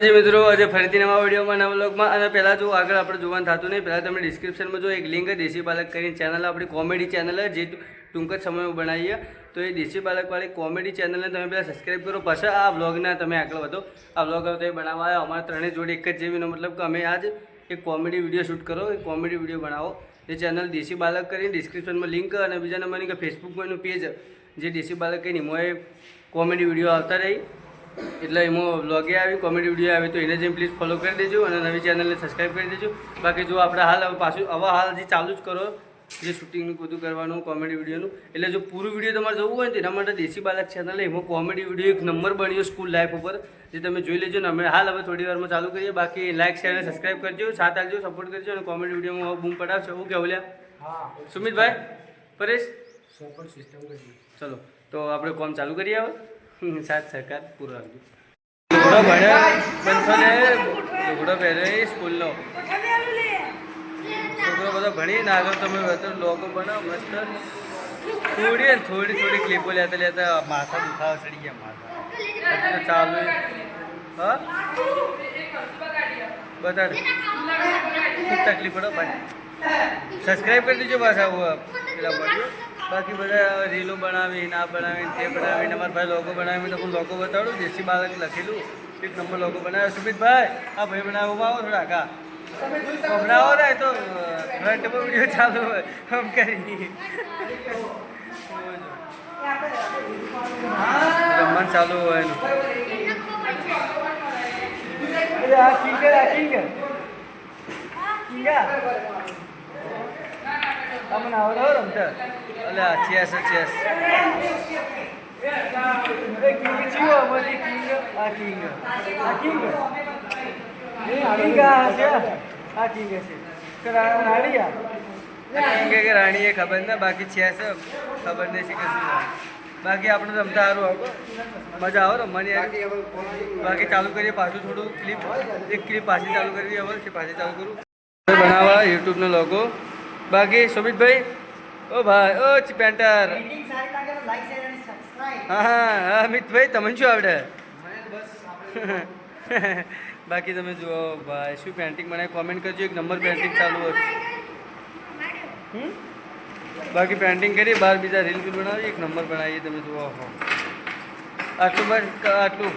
જી મિત્રો, આજે ફરીથી નવા વિડીયોમાં, નવા બ્લોગમાં અને પહેલાં જો આગળ આપણે જોવાનું થતું નહીં, પહેલાં તમે ડિસ્ક્રિપ્શનમાં જો એક લિંક દેશી બાલક કરીને ચેનલ આપણી કોમેડી ચેનલ જે ટૂંક જ સમયમાં બનાવીએ. તો એ દેશી બાલકવાળી કોમેડી ચેનલને તમે પહેલાં સબસ્ક્રાઈબ કરો, પછી આ વ્લોગને તમે આગળ વધો. આ વ્લોગ એ બનાવવા અમારા ત્રણેય જોડે એક જ જેવીનો મતલબ કે અમે આજ એક કોમેડી વીડિયો શૂટ કરો, એક કોમેડી વીડિયો બનાવો. એ ચેનલ દેશી બાલક કરીને ડિસ્ક્રિપ્શનમાં લિંક અને બીજા નંબરની કે ફેસબુકમાં એનું પેજ જે દેશી બાલક કરીને એમાં કોમેડી વીડિયો આવતા રહી. એટલે એમાં વ્લોગે આવી કોમેડી વીડિયો આવી તો એને જઈને પ્લીઝ ફોલો કરી દેજો અને નવી ચેનલને સબસ્ક્રાઈબ કરી દેજો. બાકી જો આપણે હાલ હવે પાછું આવા હાલ જે ચાલુ જ કરો જે શૂટિંગનું બધું કરવાનું કોમેડી વિડીયોનું એટલે જો પૂરું વીડિયો તમારે જોવું હોય ને એના માટે દેશી બાલક ચેનલ એમાં કોમેડી વીડિયો એક નંબર બન્યો સ્કૂલ લાઈફ ઉપર. જે તમે જોઈ લેજો ને અમે હાલ હવે થોડી વારમાં ચાલુ કરીએ બાકી લાઈક શેર અને સબસ્ક્રાઈબ કરજો સાથ આપજો સપોર્ટ કરજો અને કોમેડી વિડીયોમાં બૂમ પડાવશો. એવું કેવું લ્યા હા. સુમિતભાઈ? પરેશ? ચલો તો આપણે કોમ ચાલુ કરીએ હવે? સાથ સરકાર પૂરો લુગડો ભણ્યો બંધોને લુગડો પહેર્યો સ્કૂલનો છોકરો બધો ભણીને આગળ તમે બધો લોકો બનાવો મસ્ત થોડી ને થોડી થોડી ક્લિપો લેતા લેતા માથા દુખાવા ચડી ગયા માથા ચાલુ હા બતા ખૂબ તકલીફ પડો ભાઈ સબસ્ક્રાઈબ કરી દેજો પાછા આવું પેલા બાકી બધા રીલો બનાવી ના બનાવી તે બનાવીને, અમારા ભાઈ લોગો બનાવી તો હું લોગો બતાડું, દેશી બાળક લખેલું, એક નંબર લોગો બનાવ્યો. સુમિતભાઈ, આ ભાઈ બનાવો આવો થોડા કા બનાવો ને, તો ફ્રન્ટમાં વીડિયો ચાલુ હોય, આમ કરી રમવાનું ચાલુ હોય એનું. આ કિંગ આ કિંગ. કિંગા. તમને આવડે હો રમતા? અલે ચેસ ચેસ. એ કિંગ ચીવો અમારી કિંગ. આ કિંગ. આ કિંગ? કિંગ આ છે? આ કિંગ છે. કે રા- રાણી આ? કિંગ કે રાણી એ ખબર ના? બાકી ચેસ ખબર નહીં છે કે બાકી આપણે રમતા સારું આવો મજા આવે રમવાની બાકી ચાલુ કરીએ પાછું થોડું ક્લિપ એક ક્લિપ પાછી ચાલુ કરી હવે પાછી ચાલુ કરું. બનાવવા યુટ્યુબનો લોગો બાકી સુમિતભાઈ ઓ ભાઈ ઓ પેન્ટર. હા હા અમિતભાઈ તમને શું આવડે? બાકી તમે જુઓ ભાઈ શું પેન્ટિંગ બનાવી કોમેન્ટ કરજો એક નંબર પેન્ટિંગ ચાલુ હોય. હમ? બાકી પેન્ટિંગ કરી બાર બીજા રીલ બનાવી એક નંબર બનાવીએ તમે જુઓ. આટલું બસ આટલું.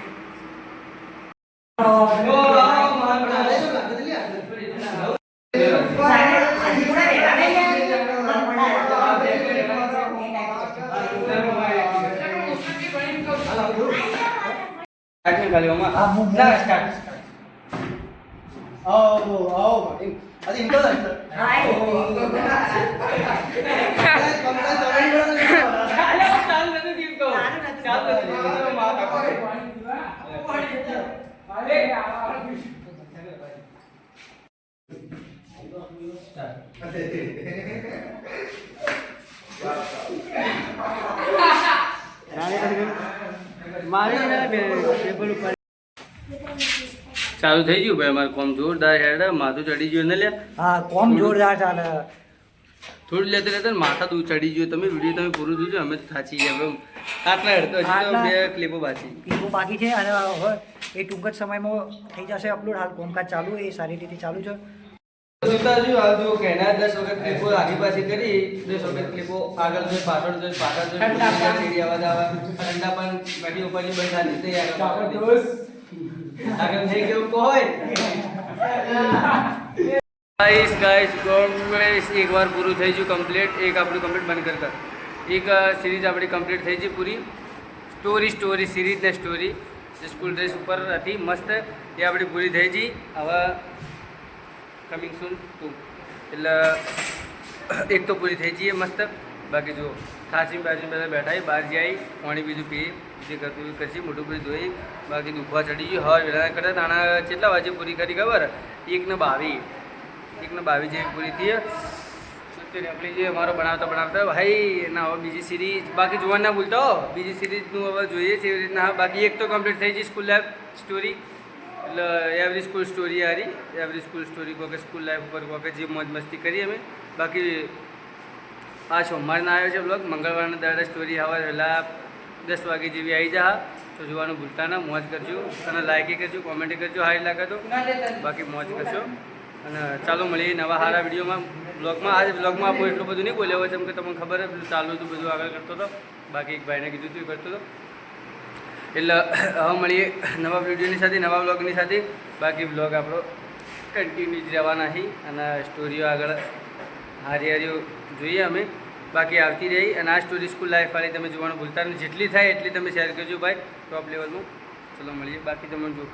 સ્ટાર્ટિંગ ખાલી ઓમાં હા, હું- ના સ્ટાર્ટ ચાલુ નથી દીપકો ચાલુ નથી મારી ટેબલ ઉપર ચાલુ થઈ ગયું ભાઈ અમારે કોમ જોરદાર હેડ માથું ચડી ગયું ને લે. હા કોમ જોરદાર ચાલે થોડું લેતા લેતા માથા તું ચડી ગયું. તમે વીડિયો તમે પૂરું જોજો અમે તો થાચી ગયા આટલા હેડ તો હજી બે ક્લિપો બાકી. ક્લિપો બાકી છે અને એ ટૂંક જ સમયમાં થઈ જશે અપલોડ હાલ કોમકાજ ચાલુ એ સારી રીતે ચાલુ છે. જોતા આ જો કેના દસ વખત ક્લિપો આગી પાછી કરી દસ વખત ક્લિપો આગળ જોઈ પાછળ જોઈ પાછળ જોઈ ઠંડા. સીડી અવાજ આવે. ઠંડા પણ બેટી ઉપરની બંધ થાય નહીં આગળ આગળ નહીં કેવું કો હોય ગાઈસ ગાઈસ કોંગ્રેસ એક વાર પૂરું થઈ ગયું કમ્પ્લીટ એક આપણું કમ્પ્લીટ બંધ કરતા કર. એક સિરીઝ આપણી કમ્પ્લીટ થઈ ગઈ પૂરી. સ્ટોરી સ્ટોરી સિરીઝ ને સ્ટોરી જે સ્કૂલ ડ્રેસ ઉપર હતી મસ્ત. એ આપણી પૂરી થઈ ગઈ. હવે કમિંગ સૂન ટુ એટલે એક તો પૂરી થઈ જઈએ મસ્ત. બાકી જો ખાંસી બાજુ બધા બેઠા છે, બહાર જઈ પાણી બીજું પીએ જે કરતું કરશે મોટું પૂરી ધોઈ બાકી દુખવા ચડી ગયું. હવે વેલા કરતા તાણા કેટલા વાગે પૂરી કરી ખબર? એકને બાવી. એકને બાવી જેવી પૂરી થઈ સિત્તેર આપણી જે અમારો બનાવતા બનાવતા. ભાઈ ના હવે બીજી સિરીઝ બાકી જોવા ના ભૂલતા બીજી સિરીઝનું હવે જોઈએ છે એવી રીતના. બાકી એક તો કમ્પ્લીટ થઈ ગઈ સ્કૂલ લાઈફ સ્ટોરી એટલે એવરી સ્કૂલ સ્ટોરી હારી એવરી સ્કૂલ સ્ટોરી કોકે સ્કૂલ લાઈફ ઉપર, કોકે જે મોજ મસ્તી કરી અમે. બાકી આ સોમવારના આવ્યો છે બ્લોગ મંગળવારના દાડે સ્ટોરી આવવા પહેલાં દસ વાગે જેવી આવી જા. તો જોવાનું ભૂલતા ના. મોજ કરજો. અને લાઈક કરજો કોમેન્ટ કરજો, હારી લાગે તો. બાકી મોજ કરજો. અને ચાલો મળીએ નવા સારા વિડીયોમાં. બ્લોગમાં આજે બ્લોગમાં આપણે એટલું બધું નહીં બોલ્યો હોય જેમ કે તમને ખબર હોય ચાલુ હતું, બધું આગળ કરતો હતો. બાકી એક ભાઈને કીધું હતું કરતો હતો. એટલે હવે મળીએ નવા વિડીયોની સાથે, નવા બ્લોગની સાથે. બાકી બ્લોગ આપણો કન્ટિન્યુ જ રહેવાના છે અને સ્ટોરીઓ આગળ હારી હારીઓ જોઈએ અમે. બાકી આવતી રહી અને આ સ્ટોરી સ્કૂલ લાઈફ વાળી તમે જોવાનું ભૂલતા નહીં જેટલી થાય એટલી તમે શેર કરજો ભાઈ ટોપ લેવલનું ચલો, મળીએ. બાકી તમે જો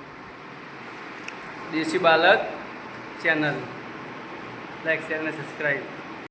Desi Balak channel like share અને સબસ્ક્રાઈબ